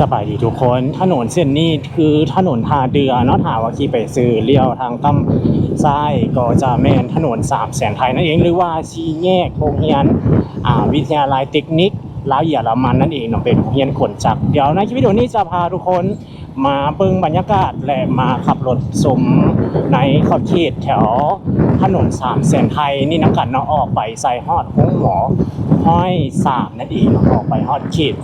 สบายดีทุกคน ถนนเส้นนี้คือถนนทาเดือเนาะถาว่าขี่ไปซื้อเลี้ยวทางกำซ้ายก็จะแม่นถนนสามแสนไทยนั่นเองหรือว่าชีแยกโรงเรียนอ่าวิทยาลัยเทคนิคลาวเยอรมันนั่นเองเนาะเป็นโรงเรียนขนจักรเดี๋ยวในคลิปวิดีโอนี้จะพาทุกคนมาเบิ่งบรรยากาศและมาขับรถชมในขอบเขตแถวถนนสามแสนไทยนี่นะกันเนาะออกไปใส่ฮอดห้องหมอห้อยสามนั่นเองเนาะออกไปฮอดเขต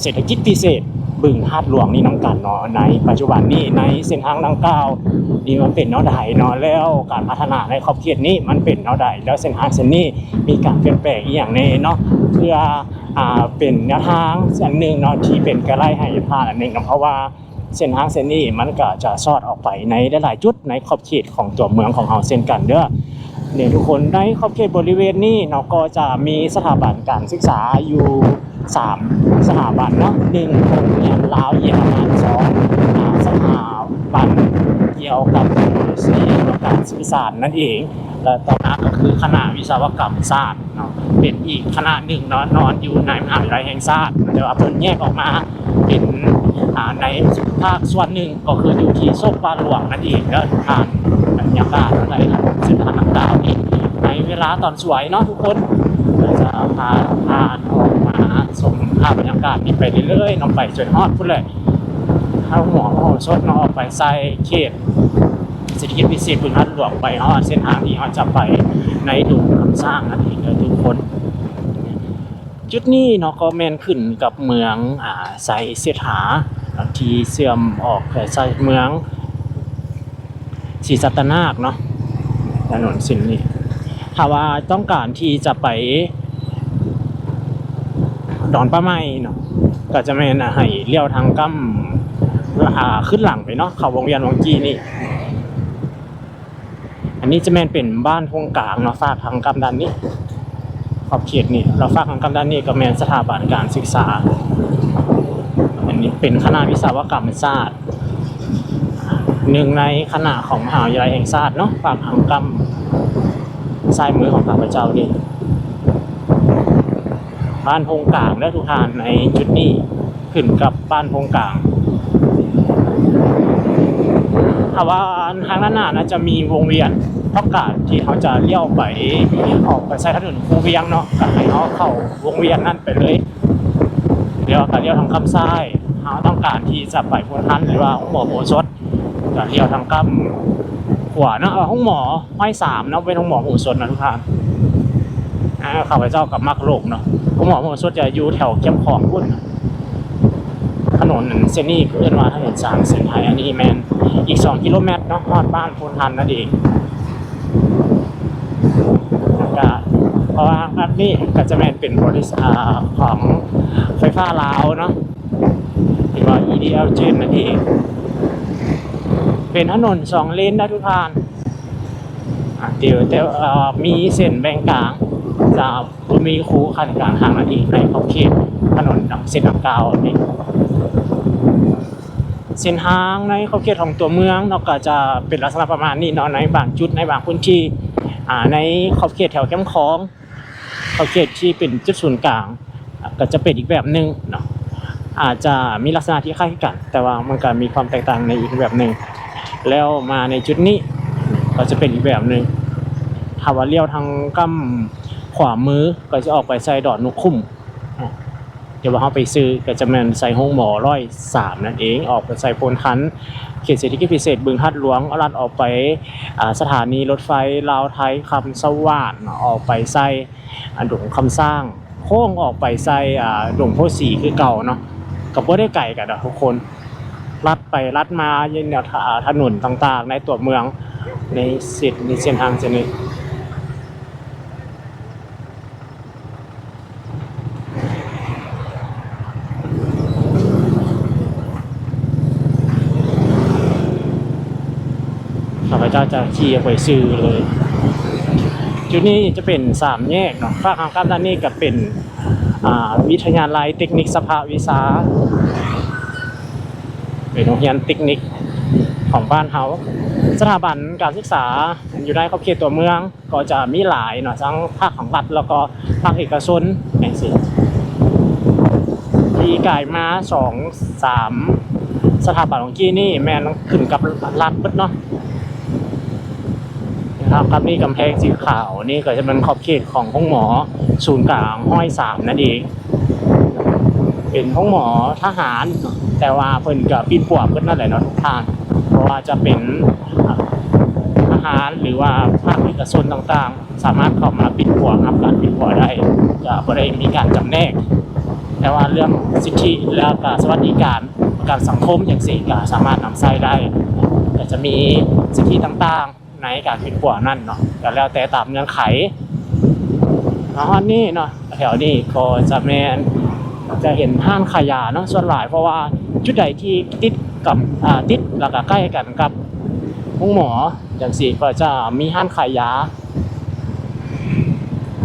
เศรษฐกิจพิเศษ บึงฮาดหลวงนี่น้ำกันเนาะในปัจจุบันนี้ในเส้นทางดังกล่าวนี่มันเป็นเนาะใดเนาะแล้วการพัฒนาในขอบเขตนี้มันเป็นเนาะใดแล้วเส้นทางเส้นนี้มีการเปลี่ยนแปลงอีกอย่างแน่เนาะเพื่ออ่าเป็นแนวทางอันหนึ่งเนาะที่เป็นกระไรให้พานอันหนึ่งเนาะเพราะว่าเส้นทางเส้นนี้มันก็จะสอดออกไปในหลายๆจุดในขอบเขตของตัวเมืองของเราเช่นกันเด้อเนี่ยทุกคนในขอบเขตบริเวณนี้เนาะก็จะมีสถาบันการศึกษาอยู่ สามสถาบันเนาะหนึ่งโรงเรียนลาวเยอรมันสองอ่าสถาบันเกี่ยวกับเทคโนโลยีและการสื่อสารนั่นเองและต่อมาก็คือคณะวิศวกรรมศาสตร์เนาะเป็นอีกคณะหนึ่งเนาะนอนอยู่ในมหาวิทยาลัยแห่งชาสติเดี๋ยวเอาเพิ่นแยกออกมาเป็นอ่าในภาคส่วนหนึ่งก็คืออยู่ที่โซกบาหลวงนั่นเองแล้วทางบรรยากาศอะไรครับเส้นทางต่างนี่ในเวลาตอนสวยเนาะทุกคน เราจะพาพาออกมาชมภาพบรรยากาศนี้ไปเรื่อยๆน้องไปจนฮอดพุ่นเลยถ้าหัวหัวสดเนาะออกไปใส่เขตเศรษฐกิจพิเศษบึงฮัดหลวงไปฮอดเส้นทางที่เขาจะไปในดุงคำสร้างนั่นเองเด้อทุกคน จุดนี้เนาะก็แมนขึ้นกับเมืองอ่าไซเสถาที่เสื่อมออกใส่เมืองศรีสัตนาคเนาะถนนเส้นนี้ ถ้าว่าต้องการที่จะไปดอนป้าไม้เนาะก็จะแม่นอะให้เลี้ยวทางกั้มขึ้นหลังไปเนาะเขาวงเวียนวังกี้นี่ อันนี้จะแม่นเป็นบ้านทงกลางเนาะฝากทางกำดันนี้ขอบเขตนี่เราฝากทางกำดันนี่ก็แม่นสถาบันการศึกษา อันนี้เป็นคณะวิศวกรรมศาสตร์หนึ่งในคณะของมหาวิทยาลัยแห่งชาติเนาะฝากทางกำ ซ้ายมือของข้าพเจ้านี่บ้านพงกลางและทุกทานในจุดนี้ขึ้นกับบ้านพงกลางถ้าว่าทางด้านหน้านะจะมีวงเวียนต้องการที่เขาจะเลี้ยวไปออกไปใช้ถนนคูเวียงเนาะก็ให้เขาเข้าวงเวียนนั่นไปเลยเลี้ยวก็เลี้ยวทางคำซ้ายเขาต้องการที่จะไปพุทธันหรือว่าห้องหมอโพชดก็เลี้ยวทางคำ ขวาเนาะห้องหมอห้อยสามเนาะเป็นห้องหมอหูสดนะทุกท่านอ่าข้าพเจ้ากับมักโลกเนาะห้องหมอหูสดจะอยู่แถวเข้มของพุ่นถนนเส้นนี้เพื่อนว่าถนนสามเส้นไทยอันนี้แมนอีก2กิโลเมตรเนาะฮอดบ้านพูนทันนั่นเองก็เพราะว่าอันนี้ก็จะแมนเป็นบริษัทของไฟฟ้าลาวเนาะหรือว่า EDL Gen นั่นเอง เป็นถนนสองเลนนะทุกท่านเดี๋ยวแต่มีเส้นแบ่งกลางจะมีคูคันกลางทางนั่นเองในขอบเขตถนนเส้นดังกล่าวนี่เส้นทางในขอบเขตของตัวเมืองเนาก็จะเป็นลักษณะประมาณนี้เนาะในบางจุดในบางพื้นที่ในขอบเขตแถวแคมป์คลองขอบเขตที่เป็นจุดศูนย์กลางก็จะเป็นอีกแบบหนึ่งเนาะอาจจะมีลักษณะที่คล้ายกัน แต่ว่ามันก็มีความแตกต่างในอีกแบบหนึ่ง แล้วมาในจุดนี้ก็จะเป็นอีกแบบหนึ่งถ้าว่าเลี้ยวทางกำขวามือก็จะออกไปใส่ดอดนุกคุ้มเดี๋ยวว่าเขาไปซื้อก็จะแมนใส่ห้องหมอร้อยสามนั่นเอง ออกไปใส่โพนคันเขตเศรษฐกิจพิเศษบึงฮัดหลวงเอาลัดออกไปสถานีรถไฟลาวไทยคำสว่านออกไปใส่อ่าดงคำสร้างโค้งออกไปใส่อ่าดงโพสีคือเก่าเนาะกับว่าได้ไก่กันทุกคน ลัดไปลัดมาเย็นแนวถนนต่างๆ ในตัวเมืองในเส้นในเส้นทางเส้นนี้ข้าพเจ้าจะขี่ไปซื้อเลย จุดนี้จะเป็นสามแยกเนาะฝั่งข้างด้านนี้ก็เป็นวิทยาลัยเทคนิคสภาวิสา เป็นโรงเรียนเทคนิคของบ้านเฮาสถาบันการศึกษาอยู่ในขอบเขตตัวเมือง ก็จะมีหลายเนาะทั้งภาคของรัฐแล้วก็ภาคเอกชนอย่างสิที่กายมาสองสามสถาบันของกี้นี่แม่นขึ้นกับรัฐเบิดเนาะนะครับครับนี่กำแพงสีขาวนี่ก็จะเป็นขอบเขตของห้องหมอ ศูนย์กลางห้อยสามนั่นเองเป็นห้องหมอทหารเนาะ แต่ว่าเพิ่นกับปิดปวกเพิ่นนั่นแหละเนาะทุกทาง เพราะว่าจะเป็นอาหารหรือว่าภาคเอกชนต่างๆ สามารถเข้ามาปิดปวกรับการปิดปวกได้จะบ่ได้มีการจำแนก แต่ว่าเรื่องสิทธิและก็สวัสดิการประกันสังคมอย่างสี่ก็สามารถนำใช้ได้ก็จะมีสิทธิต่างๆ ในการปิดปวกนั่นเนาะก็แล้วแต่ตามเงื่อนไขเนาะอันนี้เนาะแถวนี้ก็จะแมนจะเห็นห้างขายยาเนาะส่วนหลายเพราะว่า จุดใดที่ติดกับอ่าติดแล้วก็ใกล้กันกับห้องหมออย่างสี่ก็จะมีห้างขายยา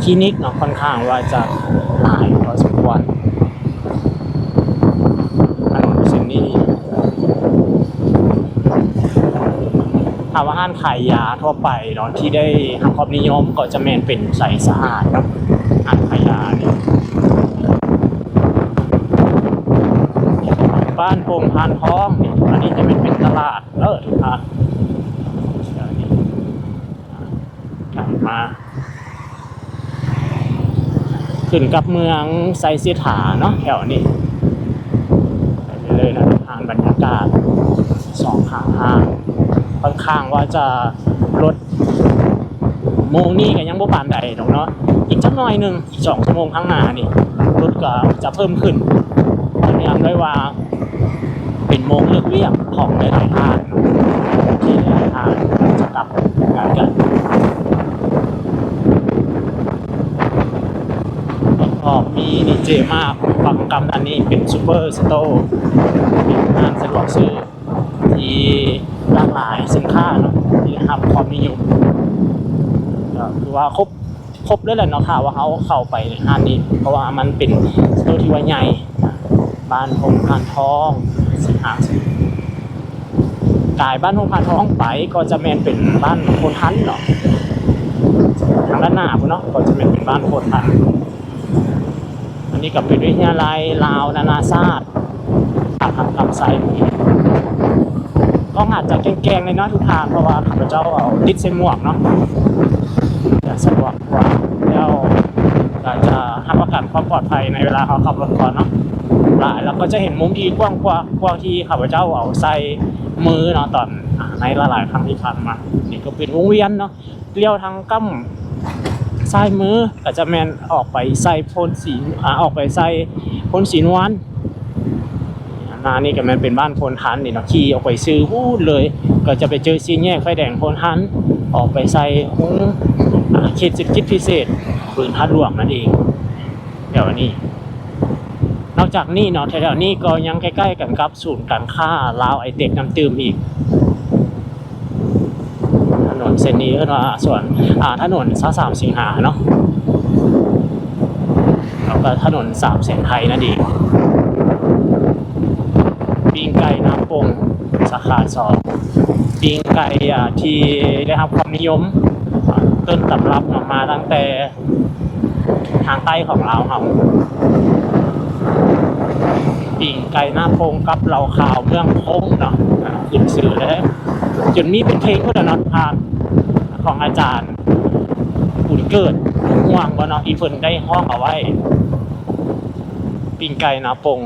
คลินิกเนาะค่อนข้างว่าจะหลายพอสมควรอันเช่นนี้ถามว่าห้างขายยาทั่วไปเนาะที่ได้ทำความนิยมก็จะแมนเป็นใสสะอาดเนาะห้างขายยาเนี่ย บ้านโป่งพานทองนี่อันนี้จะเป็นเป็นตลาดเออทุกท่านกลับมา ขึ้นกับเมืองไซซิถาเนาะแถวนี้ไปเลยนะทางบรรยากาศสองข้างทางค่อนข้างว่าจะรถโมงนี่กันยังบ่ปานใดดอกเนาะอีกจักหน่อยหนึ่งอีกสองชั่วโมงข้างหน้านี่รถก็จะเพิ่มขึ้นตอนนี้ด้วยว่า เป็นโมงเลือกเรียกของหลายๆทางที่หลายทางจะกลับงานกัน ก็มีดีเจมากฟังกรรมอันนี้เป็นซูเปอร์สโตร์เป็นงานสะดวกซื้อที่หลากหลายสินค้าเนาะที่ได้รับความนิยมก็คือว่าครบครบเลยแหละเนาะค่ะว่าเขาเข้าไปในห้างนี้ เพราะว่ามันเป็นสโตร์ที่ว่าใหญ่บ้านพงพานทองสิหางกายบ้านพงพานทองไปก็จะแมนเป็นบ้านโคนทันเนาะทางด้านหน้าพุ่นเนาะก็จะแมนเป็นบ้านโคนทัน นี้กับเป็นวิทยาลัยลาวนานาชาติอาทำกำไซก็อาจจะแกงๆเลยเนาะทุกทางเพราะว่าข้าพเจ้าเอาติดเส้นหมวกเนาะจะสะดวกกว่าแล้วก็จจะให้ประกันความปลอดภัยในเวลาเขาขับรถก่อนเนาะหลายแล้วก็จะเห็นมุมที่กว้างกว่ากว้างที่ข้าพเจ้าเอาใส่มือเนาะตอนในหลายๆครั้งที่ผ่านมานี่ก็เป็นวงเวียนเนาะเลี้ยวทางกั้ม ซ้ายมือก็จะแมนออกไปใส่พ่นสีอ่าออกไปใส่พ่นสีนวลนานี่ก็แมนเป็นบ้านพนทันนี่เนาะขี่ออกไปซื้อพูดเลย ก็จะไปเจอซีแยกไฟแดงพนทันออกไปใส่หุ้งอาเขตเศรษฐกิจพิเศษปืนทัดหลวงนั่นเองเดี๋ยวนี้นอกจากนี้เนาะแถวๆนี้ก็ยังใกล้ๆกันกับศูนย์การค้าลาวไอเด็กน้ำตืมอีก เส้นนี้ก็ส่วนอ่าถนนสาสามสิงหาเนาะแล้วก็ถนนสามเส้นไทยนั่นเองปิงไก่น้ำปงสาขาสองปิงไก่ที่ได้รับความนิยมต้นตำรับมาตั้งแต่ทางใต้ของลาวเฮาปิ่งไก่หน้าโพงกับเราข่าวเมืองพงเนาะอ่าขึ้นสื่อแล้วจนมีเป็นเพลงพุทธนอตพาน ของอาจารย์อุ่นเกิดห่วงว่าเนาะอีเฟินได้ห้องเอาไว้ปิงไก่หนาปง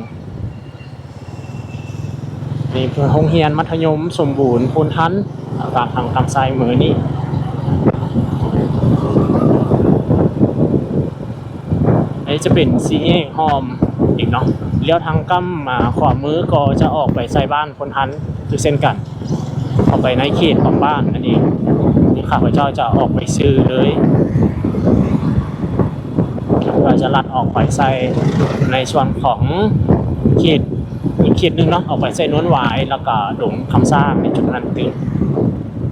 นี่เพื่อโรงเรียนมัธยมสมบูรณ์พูนทันตามทางคำไซมือนี้อันนี้จะเป็นซีเอกฮอมอีกเนาะเลี้ยวทางกั้มมาขวามือก็จะออกไปใส่บ้านพนทันคือเส้นกันออกไปในเขตของบ้านนั่นเอง ข้าพเจ้าจะออกไปซื้อเลยเราจะลัดออกไปใส่ในส่วนของเขตอีกเขตหนึ่งเนาะออกไปใส่นวนหวายแล้วก็ดงคำสร้างในจุดนั้นตึง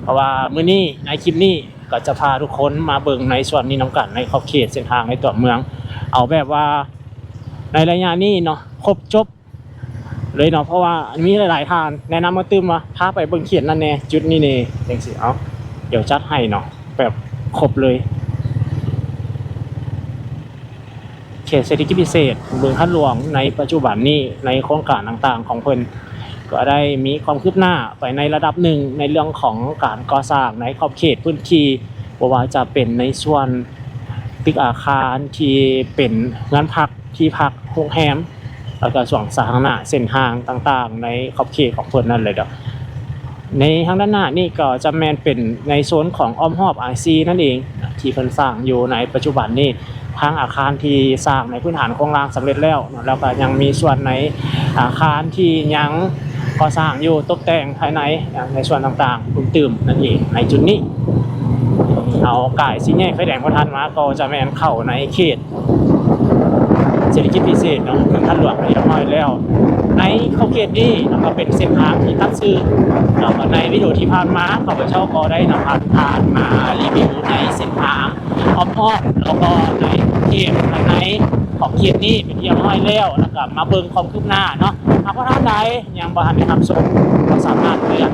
เพราะว่ามื้อนี้ในคลิปนี้ก็จะพาทุกคนมาเบิ่งในส่วนนี้น้ำกันในขอบเขตเส้นทางในตัวเมือง เอาแบบว่าในระยะนี้เนาะครบจบเลยเนาะเพราะว่ามีหลายๆทางแนะนำมาตื้มว่าพาไปเบิ่งเขียนนั่นแน่จุดนี้เน่จังสิเอา เดี๋ยวจัดให้เนาะแบบครบเลยเขตเศรษฐกิจพิเศษเมืองท่านหลวงในปัจจุบันนี้ในโครงการต่างๆ ของเพิ่นก็ได้มีความคืบหน้าไปในระดับหนึ่งในเรื่องของการก่อสร้างในขอบเขตพื้นที่ว่าจะเป็นในส่วนตึกอาคารที่เป็นงานพักที่พักโรงแรมแล้วก็ส่วนสาธารณะเส้นทางต่างๆ ในขอบเขตของเพิ่นนั่นเลยเด้อ ในทางด้านหน้านี่ก็จะแมนเป็นในโซนของอ้อมหอบไอซีนั่นเองที่เพิ่นสร้างอยู่ในปัจจุบันนี้ทางอาคารที่สร้างในพื้นฐานโครงรางสำเร็จแล้วเนาะแล้วก็ยังมีส่วนในอาคารที่ยังก่อสร้างอยู่ตกแต่งภายในในส่วนต่างๆคุณตื่มนั่นเองในจุดนี้เอากายสีแยกไฟแดงพระทันมาก็จะแมนเข้าในเขตเศรษฐกิจพิเศษเนาะมันทันหลวงเรียบร้อยแล้ว ในเขาเขตนี้แล้วก็เป็นเส้นทางที่ตั้งชื่อแล้วก็ในวิดีโอที่ผ่านมาข้าพเจ้าก็ได้นำผ่านผ่านมารีวิวในเส้นทางอ้อมๆแล้วก็ในเขตภายในของเขตนี้เป็นที่เรียบร้อยแล้วแล้วก็มาเบิ่งความคืบหน้าเนาะหากว่าท่านใดยังบ่ทันได้ทำชมก็สามารถเลื่อน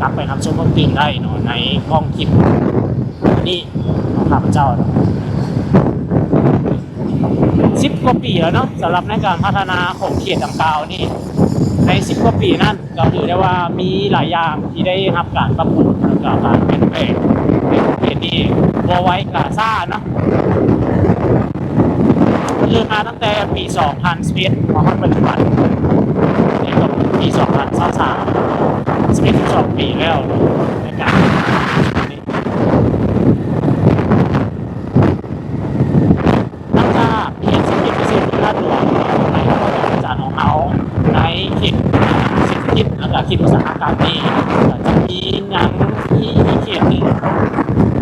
กลับไปทำชมเพิ่มเติมได้เนาะในกล้องคลิปนี้ของข้าพเจ้าเนาะ กว่าปีแล้วเนาะสำหรับในการพัฒนาของเขตดังกล่าวนี่ในสิบกว่าปีนั้นก็ถือได้ว่ามีหลายอย่างที่ได้รับการปรับปรุงแล้วก็การเปลี่ยนแปลงในเขตนี้บัวไว้กาซ่าเนาะคือมาตั้งแต่ปี 2011มาถึงปัจจุบันนี่ก็ปี 2023 11 12ปีแล้วในการนี้ หลังจากเขตเศรษฐกิจพิเศษที่ลาดหลวงในพระบรมจารย์ของเขาในเขตเศรษฐ กิจอุตสาหกรรมนี้ก็จะมีงานที่ที่เขตหนึ่ง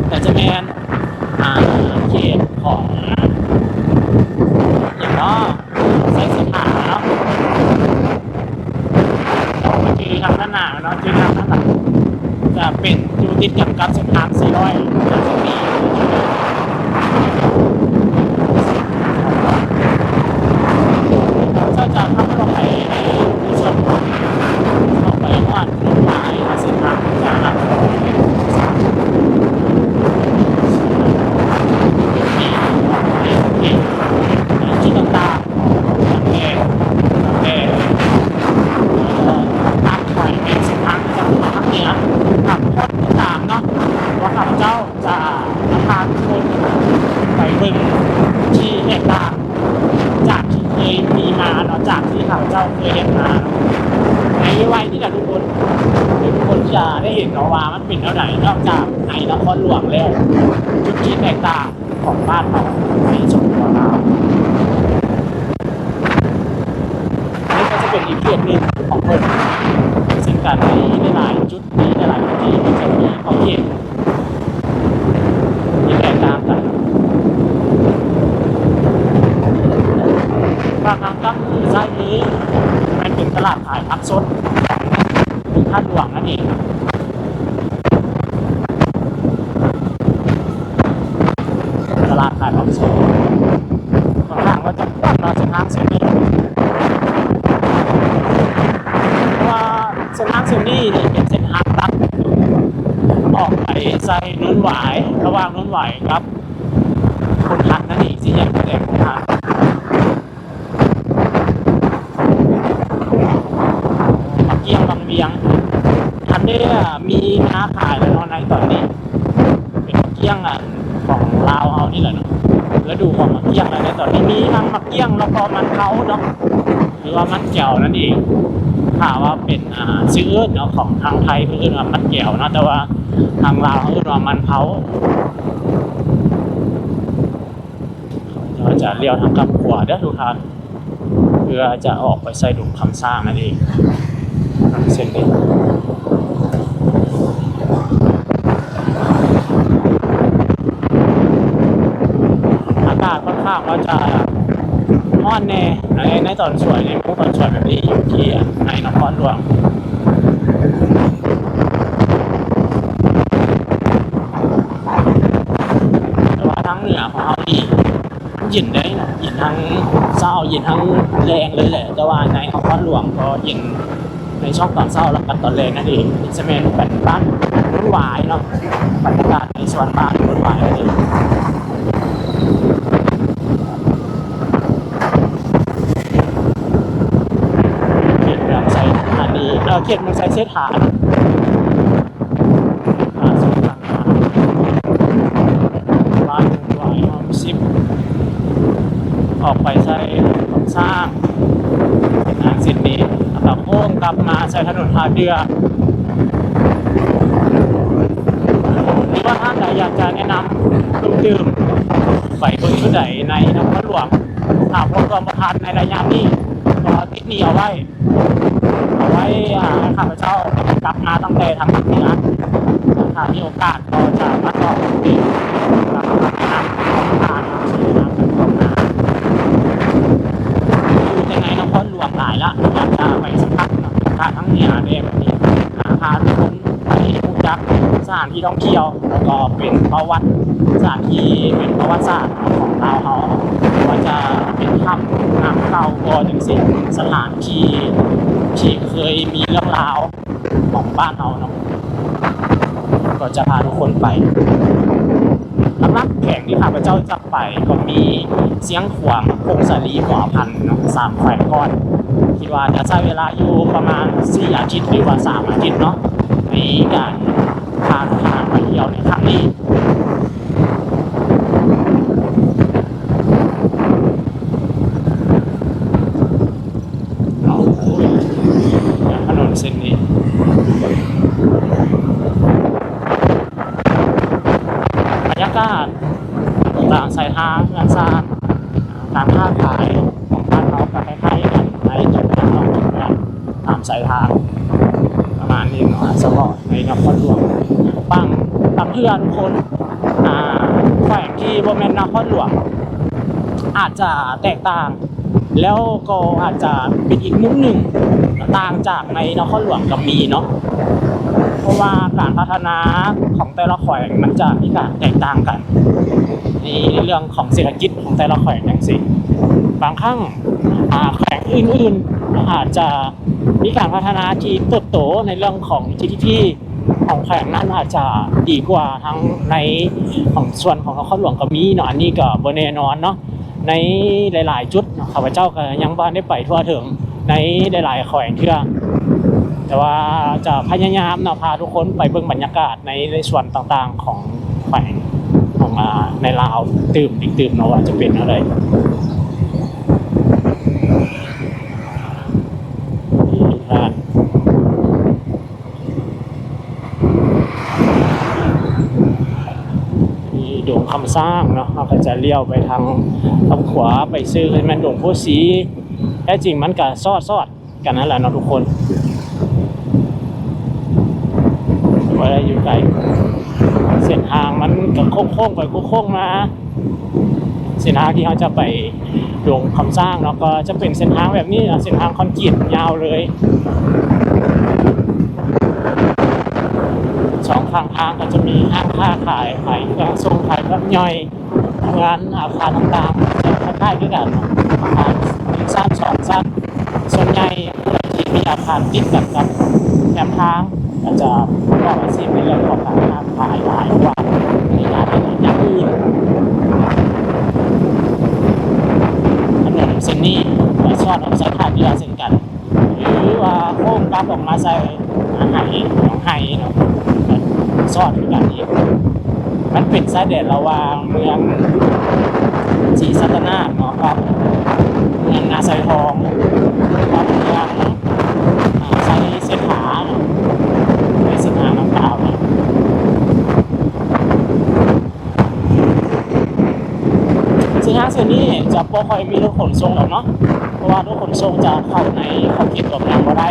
แต่จะเป็นอ่าเขตของอย่างเนาะใส่เสื้อผ้าเนาะเราไปคือทางด้านหน้าเนาะคือทางด้านหลังจะเป็นอยู่ติดกับกับเส้นทาง400จะจะมี ถ้าจะทำลงไปในส่วนของลงไปวาดลงไปเส้นทางจะรับที่ต่างๆอย่างแรกอย่างแรกตามถอยเป็นเส้นทางจากทางเหนือทางพ้นต่างๆเนาะว่าข้าพเจ้าจะนำพาทุกคนไปเบิ่งที่แตกต่าง จากที่เคยมีมาเนาะจากที่ข้าพเจ้าเคยเห็นมาเนาะ ในวัยที่แหละทุกคนทุกคนจะได้เห็นเนาะว่ามันเป็นเท่าไหร่นอกจากในนครหลวงแล้วจุดที่แตกต่างของบ้านเราในชมพูเรานี่ก็จะเป็นอีกเรื่องหนึ่งของเพิ่นซึ่งการในหลายจุดนี้หลายที่มันจะมีข้อเขตที่แตกต่างกันบางครั้งก็คือไส้นี้มันเป็นตลาดขายผักสดของ ท่านหลวงนั่นเองตลาดขายผักสดค่อนข้างว่าจะกว้างเราเส้นทางเส้นนี้เพราะว่าเส้นทางเส้นนี้นี่เป็นเส้นทางตัดออกไปใส่นุ่นหวายระหว่างนุ่นหวายครับ คนทันนั่นเองที่แยกแดงคนทัน มาเกี่ยงบางเวียง อันนี้มีม้าขายแล้วเนาะในตอนนี้ เป็นเกี้ยงอะของลาวเอานี่แหละเนาะแล้วดูของมะเกี้ยงแล้วในตอนนี้มีทั้งมะเกี้ยงแล้วก็มันเขาเนาะหรือว่ามันแก้วนั่นเองถ้าว่าเป็นอ่าชื่ออื่นเนาะของทางไทยคืออื่นว่ามันแก้วเนาะแต่ว่าทางลาวเขาอื่นว่ามันเผาเราจะเลี้ยวทางกำขวาเด้อทุกท่านเพื่อจะออกไปใส่ดุมคำสร้างนั่นเองเส้นนี้อากาศค่อนข้างว่าจะร้อนแน่ในในตอนสวยในพวกตอนสวยแบบนี้อยู่ที่ในนครหลวงแต่ว่าทางเหนือของเรานี่เย็นได้นะย็นทั้งเศร้าย็นทั้งแรงเลยแหละ แต่ว่าในนครหลวงก็ย็นในช่องตอนเศร้าแล้วกันตอนแรงนั่นเองจะเป็นเป็นบ้านรุ่นวายเนาะบรรยากาศในส่วนบ้านรุ่นวายนั่นเอง อเข ตเมืองไซเซฐานอ่าส่วนต่างๆบ้านหวายออมสิบออกไปใช้สร้างทางเส้นนี้แล้วก็โค้งกลับมาใช้ถนนทาเรือหรือว่าท่านใดอยากจะแนะนำเครื่องดื่มไปเบนชุดใดในนครหลวงหากพบความประทานในระยะนี้ก็ติดหนี้เอาไว้ ให้ข้าพเจ้ากลับมาตั้งแต่ทางเหนือถ้ามีโอกาสก็จะมาต่อที่ทางทางของทางชื่อน้ำของนาอยู่ในนครหลวงหลายละอยากจะไปสัมผัสเนาะการทั้งเหนือเนี่ยแบบนี้หาพาทุกคนไปรู้จักสถานที่ท่องเที่ยวแล้วก็เป็นประวัติสถานที่เป็นประวัติศาสตร์ของลาเขา ว่าจะเป็นถ้ำน้ำเข้าก็จังสิสถานที่ที่เคยมีเรื่องราวของบ้านเราเนาะก็จะพาทุกคนไปลำนักแข่งที่ข้าพเจ้าจะไปก็มีเสียงขวางพงศาลีหอพันเนาะสามแขวงก้อน คิดว่าจะใช้เวลาอยู่ประมาณสี่อาทิตย์หรือว่าสามอาทิตย์เนาะในการพาทางไปเที่ยวในครั้งนี้ เอาถนนเส้นนี้บรรยากาศต่างสายทางงานสร้างการค้าขายของบ้านเราก็คล้ายๆกันในจุดนั้นเราคิดกันตามสายทางประมาณนี้เนาะสปอร์ตในนครหลวงบางบางเพื่อนทุกคนอ่าแขวงที่บริเวณนครหลวงอาจจะแตกต่าง แล้วก็อาจจะเป็นอีกมุมหนึ่งต่างจากในนครหลวงกับมีเนาะเพราะว่าการพัฒนาของแต่ละแขวงมันจะมีการแตกต่างกันในเรื่องของเศรษฐกิจของแต่ละแขวงอย่างสิบางครั้งอ่าแขวงอื่นๆอาจจะ มีการพัฒนาที่เติบโตในเรื่องของ GDP ของแขวงนั้นอาจจะดีกว่าทั้งในของส่วนของนครหลวงกับมีเนาะอันนี้ก็บ่แน่นอนเนาะในหลาย ๆ จุดข้าพเจ้าก็ยังบ้านได้ไปทั่วถึงในหลายๆแขวงเทื่อแต่ว่าจะพยายามเนาะพาทุกคนไปเบิ่งบรรยากาศในในส่วนต่างๆของแขวงของในลาวตื่มอีกตื่มเนาะว่าจะเป็นอะไรนี่ทุกท่านมีดงคำสร้างเนาะเราก็จะเลี้ยวไปทางทางขวาไปซื้อมันดงโพธิ์สีแท้จริงมันก็ซอดซอดกันนั่นแหละเนาะทุกคนว่าได้อยู่ไกลเส้นทางมันก็โค้งๆไปโค้งๆมาเส้นทางที่เขาจะไปดงคำสร้างเนาะก็จะเป็นเส้นทางแบบนี้เส้นทางคอนกรีตยาวเลย สองข้างก็จะมีห้างค้าขายขายเครื่องทรงขายรับย่อยงานอาคารต่างๆจะคล้ายๆด้วยกันนะอาคารหนึ่งสั้นสองสั้นส่วนใหญ่ที่มีอาคารติดกันกับแคมทางก็จะประกอบอาชีพในเรื่องของการค้าขายหลายกว่าในงานอย่างอื่นถนนเส้นนี้ก็ชอดออกใช้ท่าเรือเช่นกัน หรือว่าโค้งกลับออกมาใส่อาหารหนองไห้เนาะ ซ่อดคือกันอีกมันเป็นสายเด็ดระหว่างเมืองศรีสัตนาเนาะครับเมืองนาไซทองกับเมืองไซเสถาเนาไซเสถาน้ำเปล่าเนี่ยสินค้าเส้นนี้จะบ่ค่อยมีรถขนส่งหรอกเนาะเพราะว่ารถขนส่งจะเข้าในขอบเขตตัวเมืองบ่ได้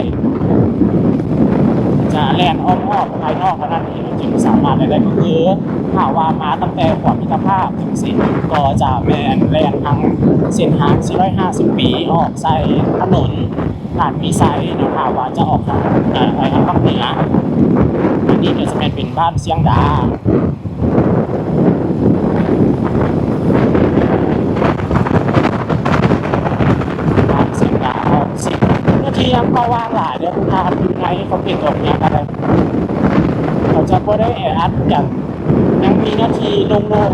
จะแลนอ้อมออบภายนอกเท่านั้นเองจึงสามารถได้ได้ก็คือถ้าว่ามาตั้งแต่ขวามิตรภาพถึงสิก็จะแมนแลนทางเส้นทาง 450 ปีออกใส่ถนนผ่านมีไซน์นะถ้าว่าจะออกทางไปทางภาคเหนืออันนี้ก็จะแมนเป็นบ้านเสียงดาามก็ว่างหลายเดี๋ยวพาทีมงานให้เขาเปลี่ยนลบเนี้ยอะไรเขาจะก็ได้แออัดอย่างยังมีนาทีลงโลก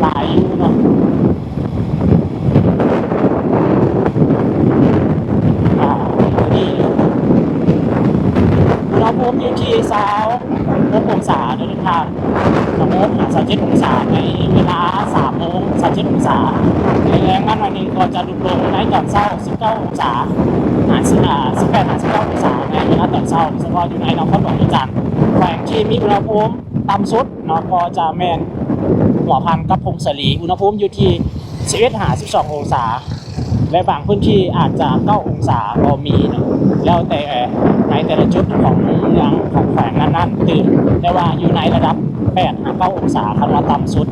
หลายอยู่เนาะเราพบอยู่ที่สาวพบองศาด้วยนะครับสมมติสามเจ็ดองศาในเวลาสามโมงสามเจ็ดองศา แรงๆนั้นวันหนึ่งก็จะลดลงในตอนเช้าสิบเก้าองศาหาสิบสิบแปดหาสิบเก้าองศาในเวลาตอนเช้าเฉพาะอยู่ในนครหลวงจันทร์แขวงที่มีอุณหภูมิต่ำสุดเนาะก็จะแมนหัวพันกับพงศลีอุณหภูมิอยู่ที่11หา12 องศา และบางพื้นที่อาจจะ 9 องศาก็มีเนาะแล้วแต่ในแต่ละจุดของเมืองของแขวงนั้นๆตื่นแต่ว่าอยู่ในระดับ8หา9องศาคันว่าต่ำสุด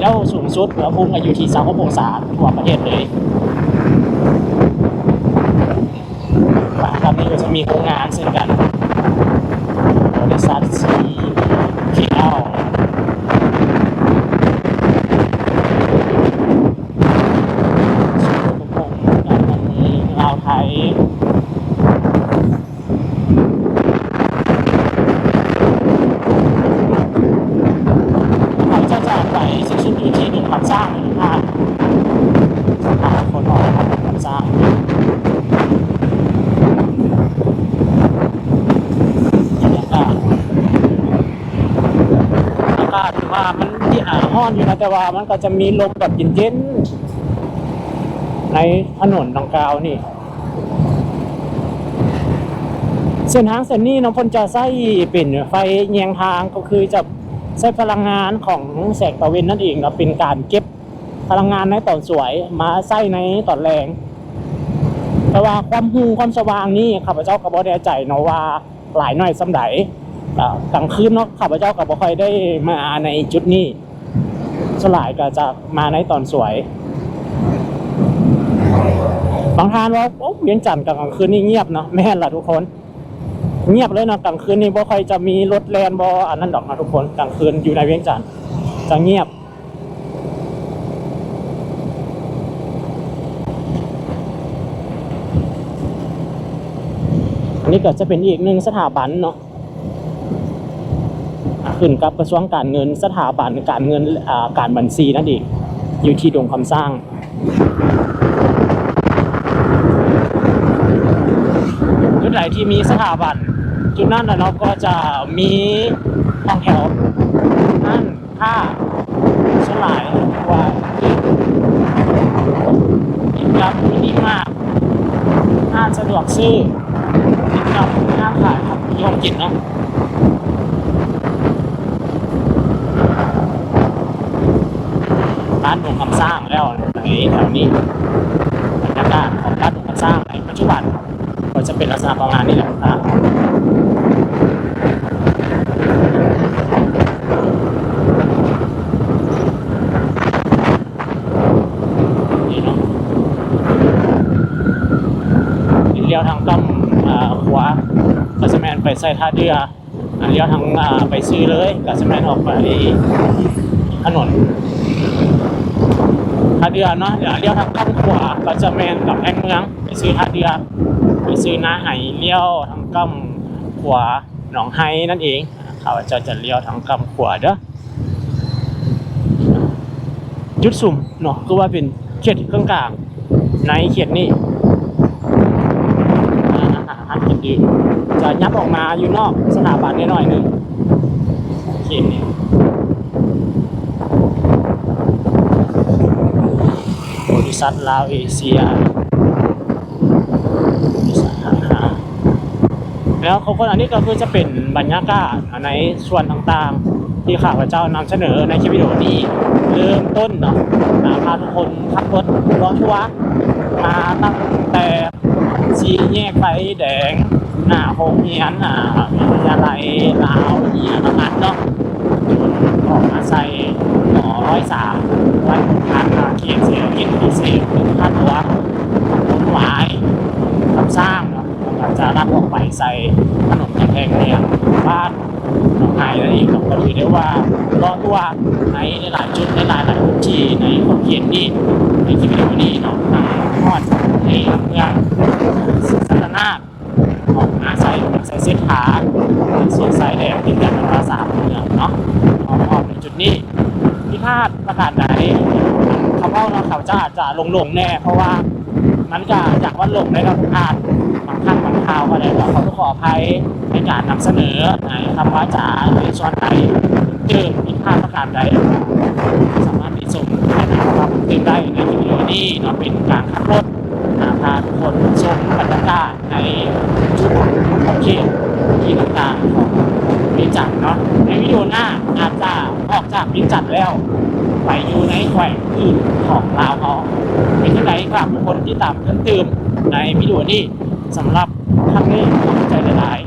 แล้วสูงสุดอุณหภูมิอยู่ที่36องศาทั่วประเทศเลยครับนี้ก็จะมีโรงงานเช่นกันบริษัทซีเคเอลสุขุมพงศ์การเมืองลาวไทย เขาจะจากไปสิ้นสุดอยู่ที่หนึ่งพันสร้างหนึ่งพันสถานคนออกครับหนึ่งพันสร้างบรรยากาศอากาศถือว่ามันที่อ่าห้อนอยู่นะ แต่ว่ามันก็จะมีลมแบบเย็นๆในถนนดังกล่าวนี่เส้นทางเส้นนี้น้องพลจะใช้เป็นไฟแยงทางก็คือจะใช้พลังงานของแสงตะเวนนั่นเองเนาะเป็นการเก็บพลังงานในตอนสวยมาใช้ในตอนแรง แต่ว่าความหูความสว่างนี่ข้าพเจ้าก็บ่แน่ใจเนาะว่าหลายหน่อยสำใดอ่ากลางคืนเนาะข้าพเจ้าก็บ่ค่อยได้มาในจุดนี้ สลายก็จะมาในตอนสวย บางทานว่าโอ้เวียงจันทร์กลางคืนนี่เงียบเนาะแม่นล่ะทุกคน เงียบเลยเนาะกลางคืนนี่บ่ค่อยจะมีรถแลนบ่อันนั้นดอกนะทุกคนกลางคืนอยู่ในเวียงจันทร์จะเงียบนนี้ก็จะเป็นอีกหนึ่งสถาบันเนาะ ขึ้นกับกระทรวงการเงิน สถาบันการเงินการบัญชีนั่นเองอยู่ที่ดงคำสร้างจุดไหนที่มีสถาบัน จุดนั้นเนาก็จะมีห้องแถวนั่นค่าสลายกว่าอีกอีกครับดีมากน่าสะดวกซื้ออีกรับน่าขายครับที่ห้องกินเนาะานหนุ่มคำสร้างแล้วในแถวนี้บรรยากาศของร้านหนุ่มคำสร้างในปัจจุบันก็จะเป็นลักษณะประมาณนี้แหละครับนี่เนาะนี่เลี้ยวทางต้อมขวาก็จะแมนไปใส่ท่าเรืออ่าเลี้ยวทางไปซื้อเลยก็จะแมนออกไปถนน ท่าเรือเนาะเดี๋ยวเลี้ยวทางต้อมขวาก็จะแมนกับแพงเมืองไปซื้อท่าเรือไปซื้อน้าไหเลี้ยวทางกำขวาหนองไฮนั่นเองเขาจะจะเลี้ยวทางกำขวาเด้อจุดสุ่มเนาะก็ว่าเป็นเขตเครื่องกลางในเขตนี้อ่าอาหารกินดื่มจะยับออกมาอยู่นอกสถาบันนิดหน่อยนึงเขตนี้บริ ษัทลาวเอเชียแล้วเขาคนอันนี้ก็คือจะเป็นบรรยากาศในส่วนต่างๆ ที่ข้าพเจ้านำเสนอในคลิปวิดีโอนี้เริ่มต้นเนาะพาทุกคนขับรถรถทัวร์มาตั้งแต่สีแยกไฟแดงหน้าโรงเรียนอ่าวิทยาลัยลาวเอียนมันเนาะ จนออกมาใส่หมอร้อยสามไว้ทางเขียนเสียกินพิเศษถึงค่าตัวผมหวายคำสร้างเนาะหลังจากรับออกไปใส่ขนมกำแพงเนี่ยบ้านหนองไห้นั่นเองก็ถือได้ว่ารอตัวในหลายจุดในหลายหลายพื้นที่ในความเขียนนี้ในคลิปวิดีโอนี้เนาะทางทอดในเมืองสัตนาออกมาใส่ใส่เส้นขาส่วนสายแดงที่กันภาษาเมืองเนาะ ออกออกในจุดนี้พิพาทประกาศใดคำว่าเราเขาจะอาจจะลงๆแน่ เพราะว่ามันก็จากวัดหลงได้กับอานบางครั้งบางคราวก็ได้ขอขอขออภัยในการนำเสนอในคำว่าจ๋าหรือช้อนไทยเจอผิดพลาดประการใดสามารถติชมได้นะครับตื่นได้ในวิดีโอนี้เนาะเป็นการขับรถอ่าพาทุกคนชมบรรยากาศในจุดของเขตที่ต่างๆของ วิจันทร์เนาะในวิดีโอหน้าอาจจะออกจากวิจันทร์แล้ว ไปอยู่ในแขวงอื่นของลาวเขาเป็นที่ไหนครับทุกคนที่ตามเพิ่มเติมในวิดีโอนี้สำหรับท่านนี้ขอบใจหลาย